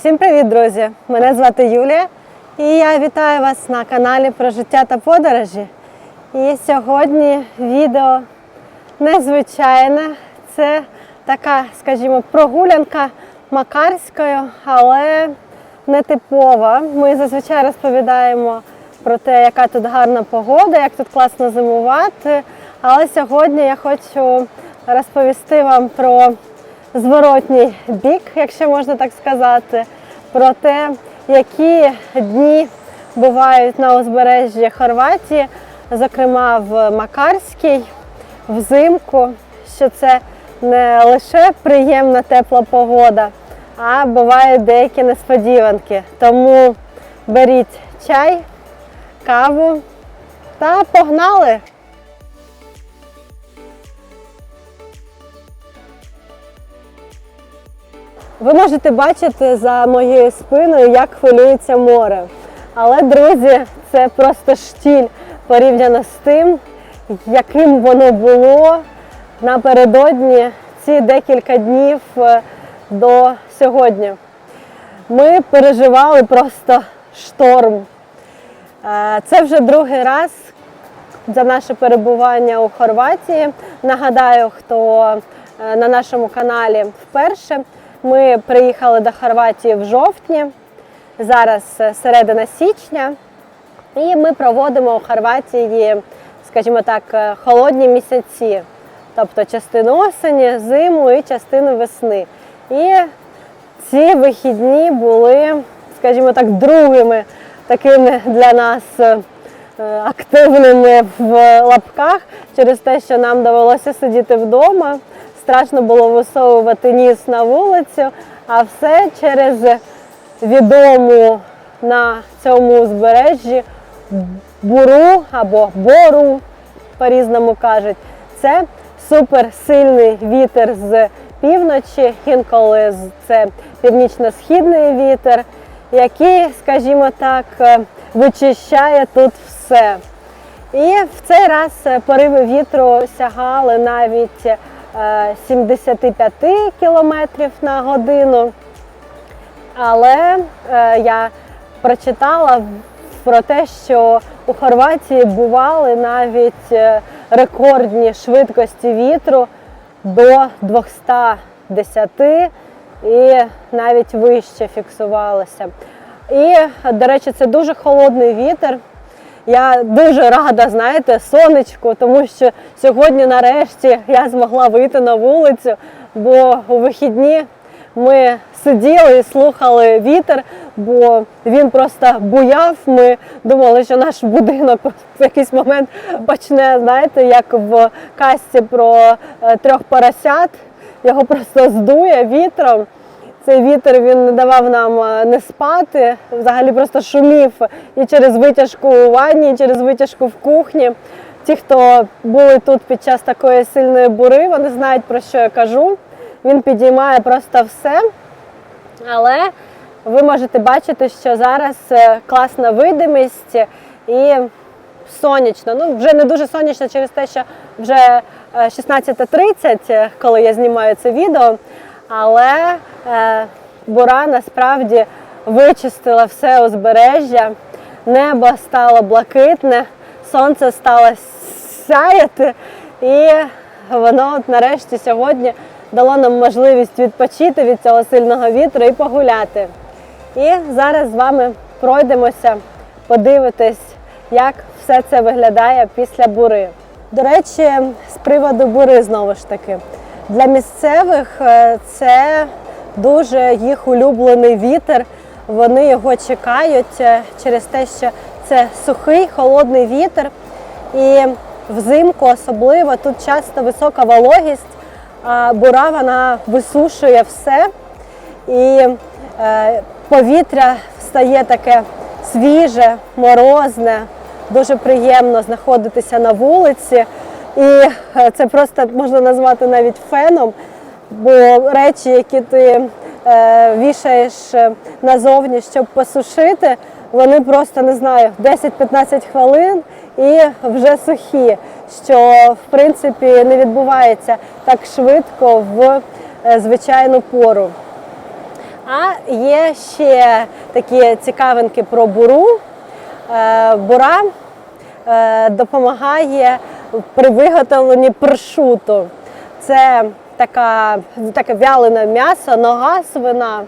Всім привіт, друзі! Мене звати Юлія і я вітаю вас на каналі про життя та подорожі. І сьогодні відео незвичайне. Це така, скажімо, прогулянка Макарською, але не типова. Ми зазвичай розповідаємо про те, яка тут гарна погода, як тут класно зимувати. Але сьогодні я хочу розповісти вам про зворотній бік, якщо можна так сказати, про те, які дні бувають на узбережжі Хорватії, зокрема в Макарській, взимку, що це не лише приємна тепла погода, а бувають деякі несподіванки. Тому беріть чай, каву та погнали! Ви можете бачити за моєю спиною, як хвилюється море. Але, друзі, це просто штіль порівняно з тим, яким воно було напередодні ці декілька днів е, до сьогодні. Ми переживали просто шторм. Е, Це вже другий раз за наше перебування у Хорватії. Нагадаю, хто е, на нашому каналі вперше. Ми приїхали до Хорватії в жовтні, зараз е, середина січня, і ми проводимо у Хорватії, скажімо так, е, холодні місяці, тобто частину осені, зиму і частину весни. І ці вихідні були, скажімо так, другими такими для нас е, активними в лапках через те, що нам довелося сидіти вдома. Страшно було висовувати ніс на вулицю, а все через відому на цьому узбережжі буру або бору, по-різному кажуть. Це суперсильний вітер з півночі, інколи це північно-східний вітер, який, скажімо так, е, вичищає тут все. І в цей раз е, пориви вітру сягали навіть 75 км на годину. Але е, я прочитала про те, що у Хорватії бували навіть е, рекордні швидкості вітру до 210 і навіть вище фіксувалося. І, до речі, це дуже холодний вітер. Я дуже рада, знаєте, сонечку, тому що сьогодні нарешті я змогла вийти на вулицю, бо у вихідні ми сиділи і слухали вітер, бо він просто буяв. Ми думали, що наш будинок в якийсь момент почне, знаєте, як в касті про е, трьох поросят, його просто здує вітром. Цей вітер він не давав нам е, не спати, взагалі просто шумів і через витяжку у ванні, і через витяжку в кухні. Ті, хто були тут під час такої сильної бури, вони знають про що я кажу. Він підіймає просто все. Але ви можете бачити, що зараз е, класна видимість і сонячно. Ну, вже не дуже сонячно через те, що вже е, 16.30, е, коли я знімаю це відео. Але е, бура насправді вичистила все узбережжя, небо стало блакитне, сонце стало сяяти, і воно нарешті сьогодні дало нам можливість відпочити від цього сильного вітру і погуляти. І зараз з вами пройдемося, подивитись, як все це виглядає після бури. До речі, з приводу бури знову ж таки. Для місцевих е, це дуже їх улюблений вітер. Вони його чекають е, через те, що це сухий, холодний вітер. І взимку особливо тут часто висока вологість, а бура вона висушує все. І е, повітря стає таке свіже, морозне, дуже приємно знаходитися на вулиці. І е, це просто можна назвати навіть феном, бо речі, які ти е, вішаєш е, назовні, щоб посушити, вони просто не знаю, 10-15 хвилин і вже сухі, що в принципі не відбувається так швидко в звичайну пору. А є ще такі цікавинки про буру. Бура допомагає при виготовленні прошуту. Це така, таке вялене м'ясо, нога свина,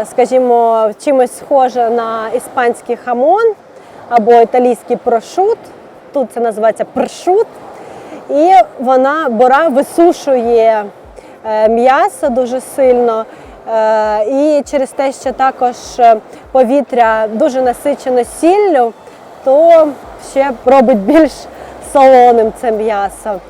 е, скажімо, чимось схоже на іспанський хамон або італійський прошут. Тут це називається прошут. І вона бора висушує е, м'ясо дуже сильно. Е, І через те, що також повітря дуже насичено сіллю, то ще робить більш солоним це м'ясо.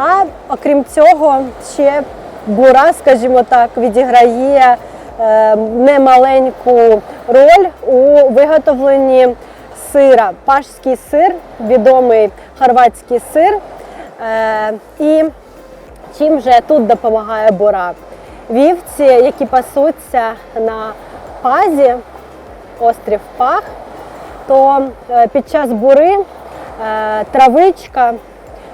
А окрім цього, ще бура, скажімо так, відіграє е, немаленьку роль у виготовленні сира. Пашський сир, відомий хорватський сир. Е, І чим же тут допомагає бура? Вівці, які пасуться на пазі, острів Пах, то е, під час бури травичка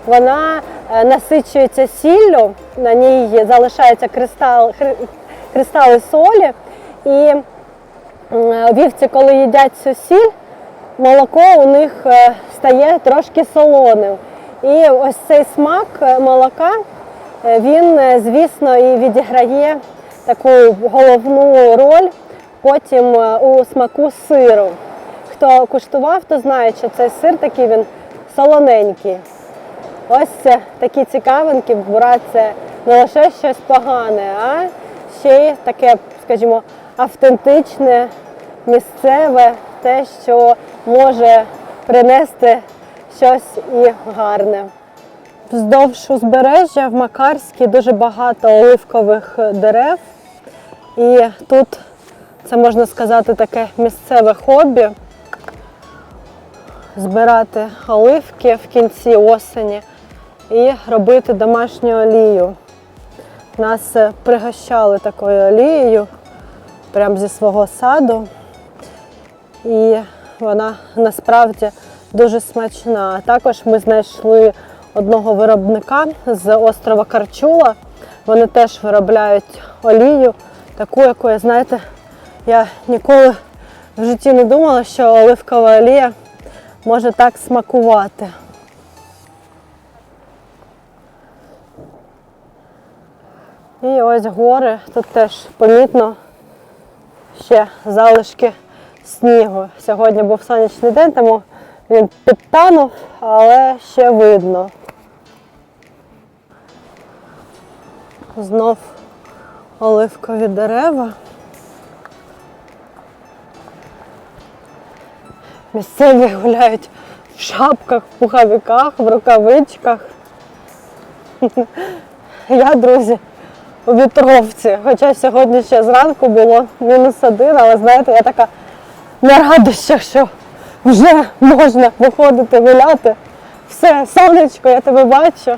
вона е, насичується сіллю, на ній залишаються кристал, кристали солі, і вівці, коли їдять цю сіль, молоко у них е, стає трошки солоним. І ось цей смак е, молока, е, він, е, звісно, і відіграє таку головну роль потім е, у смаку сиру. Хто куштував, то знає, що цей сир такий він солоненький. Ось це такі цікавинки, бура це не лише щось погане, а ще й таке, скажімо, автентичне, місцеве, те, що може принести щось і гарне. Вздовж узбережжя в Макарській дуже багато оливкових дерев. І тут це можна сказати таке місцеве хобі збирати оливки в кінці осені і робити домашню олію. Нас е, пригощали такою олією прямо зі свого саду. І вона насправді дуже смачна. А також ми знайшли одного виробника з острова Карчула. Вони теж виробляють олію, таку, якою, знаєте, я ніколи в житті не думала, що оливкова олія може так смакувати. І ось гори, тут теж помітно ще залишки снігу. Сьогодні був сонячний день, тому він підтанув, але ще видно. Знов оливкові дерева. Місцеві гуляють в шапках, в пуховиках, в рукавичках. Я, друзі, у вітровці. Хоча сьогодні ще зранку було мінус один, але знаєте, я така на радощах, що вже можна виходити гуляти. Все, сонечко, я тебе бачу,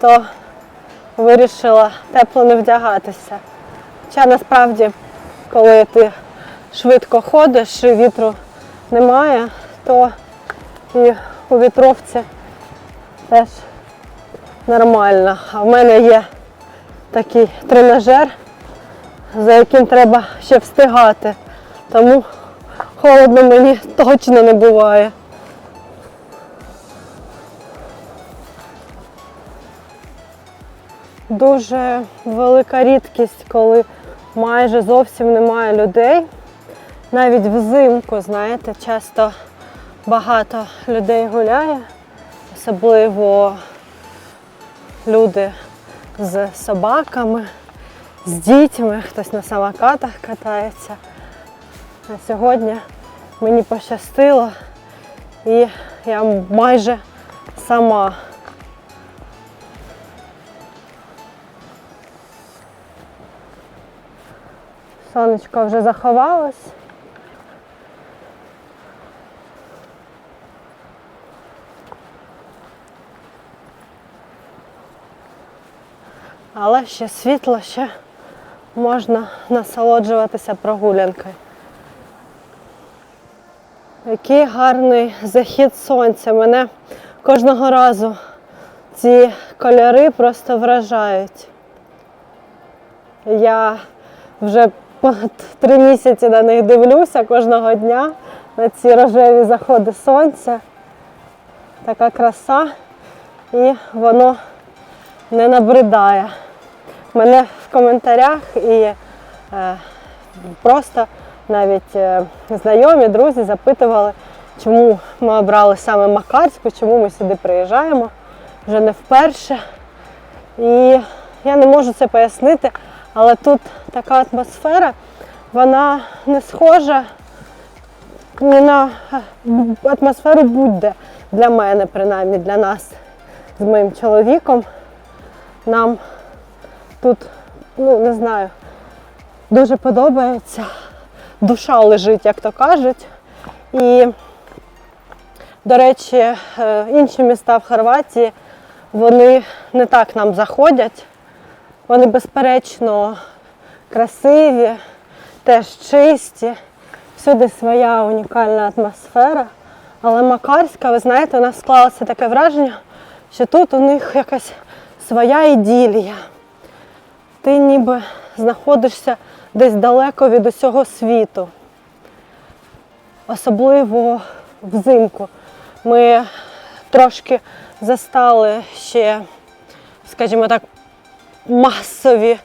то вирішила тепло не вдягатися. Хоча насправді, коли ти швидко ходиш вітру немає, то і у вітровці теж нормально. А в мене є такий тренажер, за яким треба ще встигати. Тому холодно мені точно не буває. Дуже велика рідкість, коли майже зовсім немає людей. Навіть взимку, знаєте, часто багато людей гуляє, особливо люди з собаками, з дітьми, хтось на самокатах катається. А сьогодні мені пощастило і я майже сама. Сонечко вже заховалось. Але ще світло, ще можна насолоджуватися прогулянкою. Який гарний захід сонця. Мене кожного разу ці кольори просто вражають. Я вже три місяці на них дивлюся кожного дня на ці рожеві заходи сонця. Така краса, і воно не набридає. Мене в коментарях і е, просто навіть е, знайомі, друзі запитували, чому ми обрали саме Макарську, чому ми сюди приїжджаємо вже не вперше. І я не можу це пояснити, але тут така атмосфера, вона не схожа ні на е, атмосферу будь-де для мене, принаймні для нас з моїм чоловіком. Нам тут, ну не знаю, дуже подобається. Душа лежить, як то кажуть. І, до речі, е, інші міста в Хорватії, вони не так нам заходять. Вони, безперечно, красиві, теж чисті, всюди своя унікальна атмосфера. Але Макарська, ви знаєте, у нас склалося таке враження, що тут у них якась своя іділія. Ти ніби знаходишся десь далеко від усього світу. Особливо взимку. Ми трошки застали ще, скажімо так, масові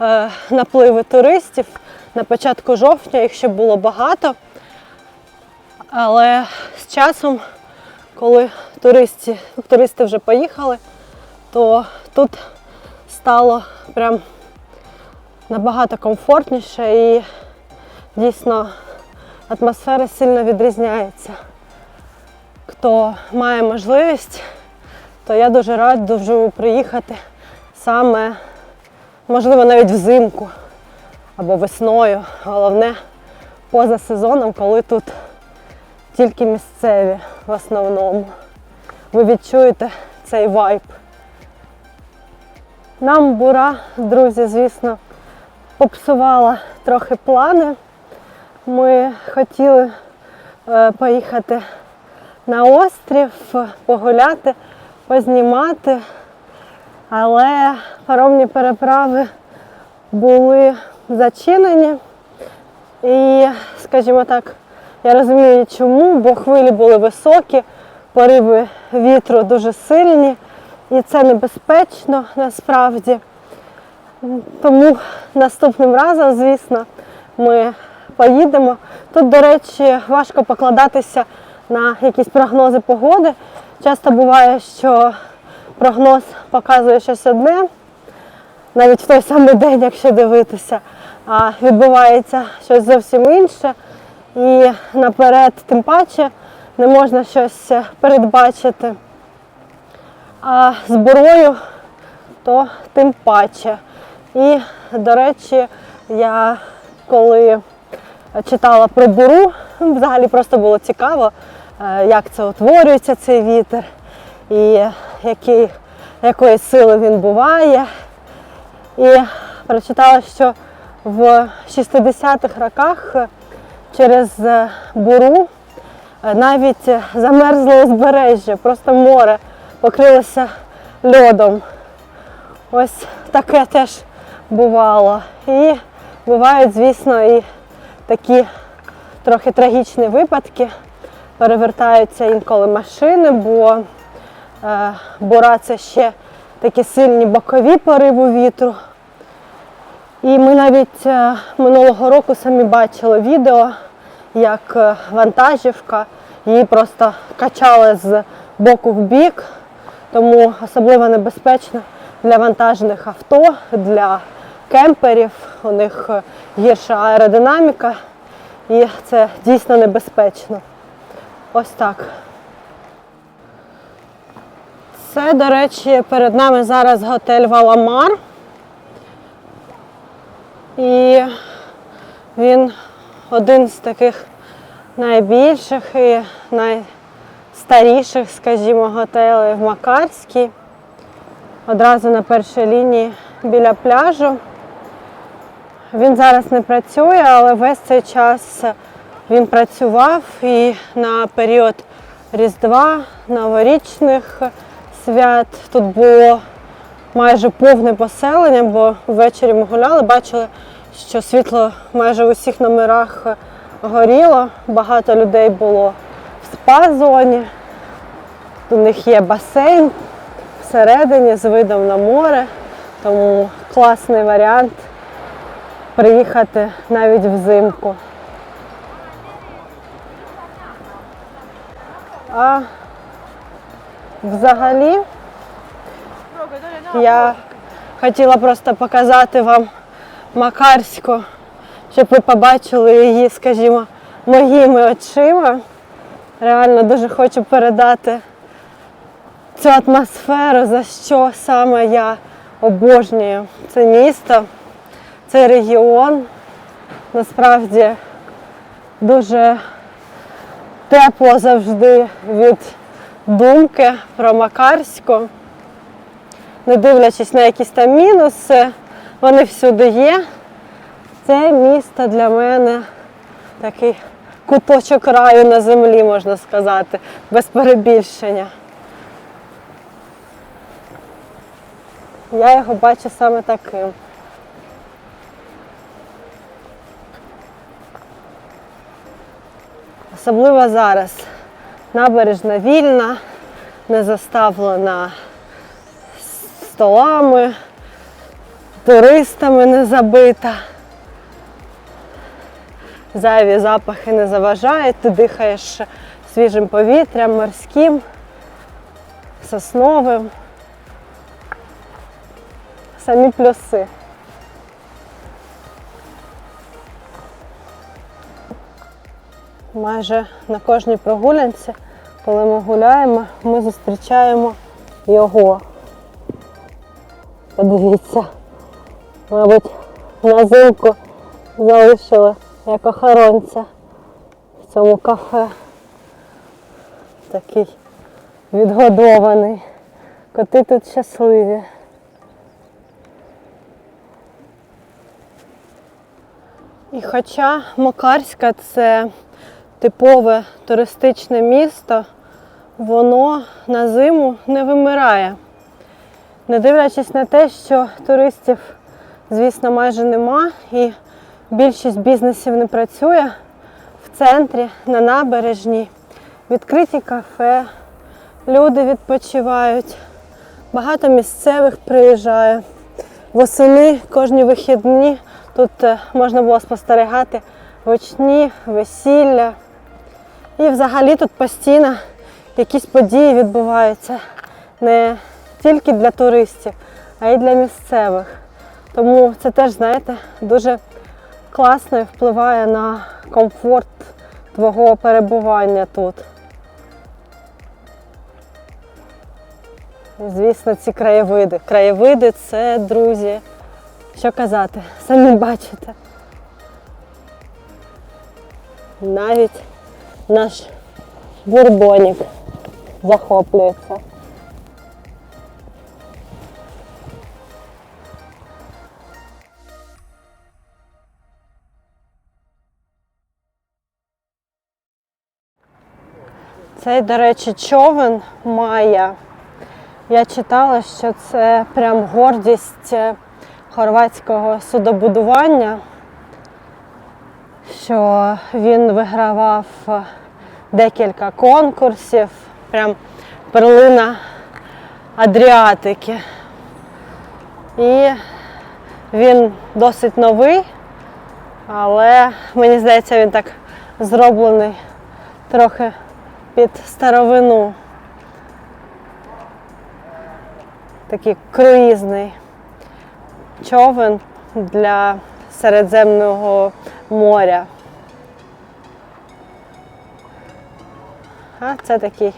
е, напливи туристів. На початку жовтня їх ще було багато. Але з часом, коли туристи, туристи вже поїхали, то тут стало прям набагато комфортніше і дійсно атмосфера сильно відрізняється. Хто має можливість, то я дуже раджу приїхати саме, можливо, навіть взимку або весною. Головне поза сезоном, коли тут тільки місцеві в основному. Ви відчуєте цей вайб. Нам бура, друзі, звісно, попсувала трохи плани. Ми хотіли е, поїхати на острів, погуляти, познімати, але паромні переправи були зачинені. І, скажімо так, я розумію чому, бо хвилі були високі, пориви вітру дуже сильні, і це небезпечно насправді. Тому наступним разом, звісно, ми поїдемо. Тут, до речі, важко покладатися на якісь прогнози погоди. Часто буває, що прогноз показує щось одне, навіть в той самий день, якщо дивитися, а відбувається щось зовсім інше. І наперед, тим паче, не можна щось передбачити. А з бурою то тим паче. І, до речі, я коли читала про буру, взагалі просто було цікаво, е, як це утворюється цей вітер і який, якої сили він буває. І прочитала, що в 60-х роках через буру е, навіть замерзло узбережжя, просто море покрилося льодом. Ось таке теж бувало. І бувають, звісно, і такі трохи трагічні випадки. Перевертаються інколи машини, бо е, це ще такі сильні бокові пориви вітру. І ми навіть е, минулого року самі бачили відео, як е, вантажівка її просто качали з боку в бік, тому особливо небезпечно для вантажних авто, для кемперів. У них е, гірша аеродинаміка і це дійсно небезпечно. Ось так. Це, до речі, перед нами зараз готель Валамар. І він один з таких найбільших і найстаріших, скажімо, готелів в Макарській. Одразу на першій лінії біля пляжу. Він зараз не працює, але весь цей час він працював і на період Різдва, новорічних свят тут було майже повне поселення, бо ввечері ми гуляли, бачили, що світло майже в усіх номерах горіло. Багато людей було в спа-зоні. У них є басейн всередині з видом на море, тому класний варіант приїхати навіть взимку. А взагалі я хотіла просто показати вам Макарську, щоб ви побачили її, скажімо, моїми очима. Реально дуже хочу передати цю атмосферу, за що саме я обожнюю це місто, цей регіон. Насправді дуже тепло завжди від думки про Макарську. Не дивлячись на якісь там мінуси, вони всюди є. Це місто для мене такий куточок раю на землі, можна сказати, без перебільшення. Я його бачу саме таким. Особливо зараз. Набережна вільна, не заставлена столами, туристами не забита. Зайві запахи не заважають, ти дихаєш свіжим повітрям, морським, сосновим. Самі плюси. Майже на кожній прогулянці, коли ми гуляємо, ми зустрічаємо його. Подивіться, мабуть, на зимку залишили як охоронця в цьому кафе. Такий відгодований. Коти тут щасливі. І хоча Макарська це типове туристичне місто, воно на зиму не вимирає. Не дивлячись на те, що туристів, звісно, майже нема, і більшість бізнесів не працює в центрі, на набережній, відкриті кафе, люди відпочивають, багато місцевих приїжджає. Восени кожні вихідні тут е, можна було спостерігати гучні весілля. І взагалі тут постійно якісь події відбуваються не тільки для туристів, а й для місцевих. Тому це теж, знаєте, дуже класно і впливає на комфорт твого перебування тут. Звісно, ці краєвиди. Краєвиди це, друзі, що казати, самі бачите. Навіть наш бурбонік захоплюється. Цей, до речі, човен Майя. Я читала, що це прям гордість е, хорватського судобудування, що він вигравав е, декілька конкурсів, прям перлина Адріатики. І він досить новий, але мені здається, він так зроблений трохи під старовину. Такий круїзний човен для Середземного моря. А це такий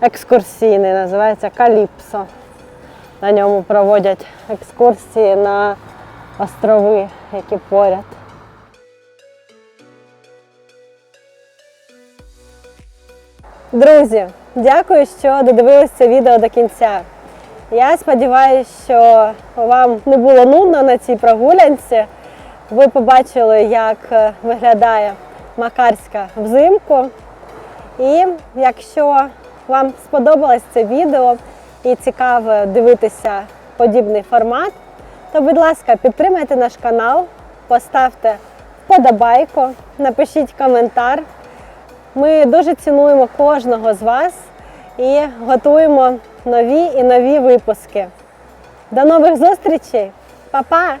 екскурсійний, називається Каліпсо. На ньому проводять екскурсії на острови, які поряд. Друзі, дякую, що додивилися відео до кінця. Я сподіваюся, що вам не було нудно на цій прогулянці. Ви побачили, як е, виглядає Макарська взимку. І якщо вам сподобалось це відео і цікаво дивитися подібний формат, то, будь ласка, підтримайте наш канал, поставте вподобайку, напишіть коментар. Ми дуже цінуємо кожного з вас і готуємо нові і нові випуски. До нових зустрічей! Па-па!